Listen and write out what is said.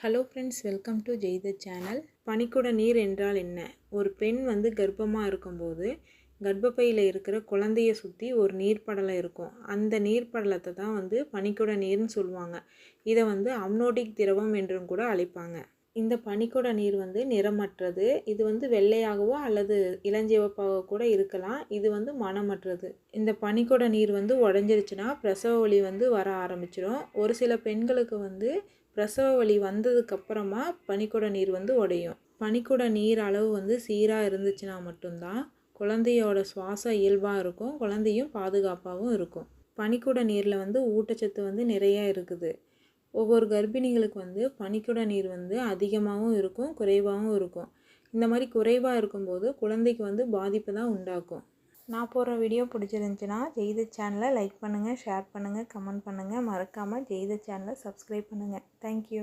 Hello friends welcome to ஜெய்த channel பனிக்குட நீர் என்றால் என்ன? ஒரு பெண் வந்து கர்ப்பமாக இருக்கும்போது கர்ப்பப்பையில் இருக்கிற குழந்தைய சுற்றி ஒரு நீர்ப்படலம் இருக்கும். அந்த நீர்ப்படலத்தை தான் வந்து பனிக்குட நீர்னு சொல்லுவாங்க. இதை வந்து அம்னோட்டிக் திரவம் என்றும் கூட அழைப்பாங்க. இந்த பனிக்குட நீர் வந்து நிறமற்றது. இது வந்து வெள்ளையாகவோ அல்லது இளஞ்சிவப்பாக கூட இருக்கலாம். இது வந்து மனமற்றது. இந்த பனிக்குட நீர் வந்து உடஞ்சிருச்சுன்னா பிரசவ வலி வந்து வர ஆரம்பிச்சிடும் ஒரு சில பெண்களுக்கு வந்து பிரசவ வலி வந்ததுக்கப்புறமா பனிக்குட நீர் வந்து உடையும். பனிக்குட நீர் அளவு வந்து சீராக இருந்துச்சுன்னா மட்டும்தான் குழந்தையோட சுவாசம் இயல்பாக இருக்கும். குழந்தையும் பாதுகாப்பாகவும் இருக்கும். பனிக்குட நீரில் வந்து ஊட்டச்சத்து வந்து நிறைய இருக்குது. ஒவ்வொரு கர்ப்பிணிகளுக்கு வந்து பனிக்குட நீர் வந்து அதிகமாகவும் இருக்கும் குறைவாகவும் இருக்கும். இந்த மாதிரி குறைவாக இருக்கும்போது குழந்தைக்கு வந்து பாதிப்பு தான் உண்டாக்கும். நான் போடுற வீடியோ பிடிச்சிருந்துச்சின்னா ஜெய்த சேனலை லைக் பண்ணுங்கள் ஷேர் பண்ணுங்கள் கமெண்ட் பண்ணுங்கள் மறக்காமல் ஜெய்த சேனலை சப்ஸ்கிரைப் பண்ணுங்கள் தேங்க்யூ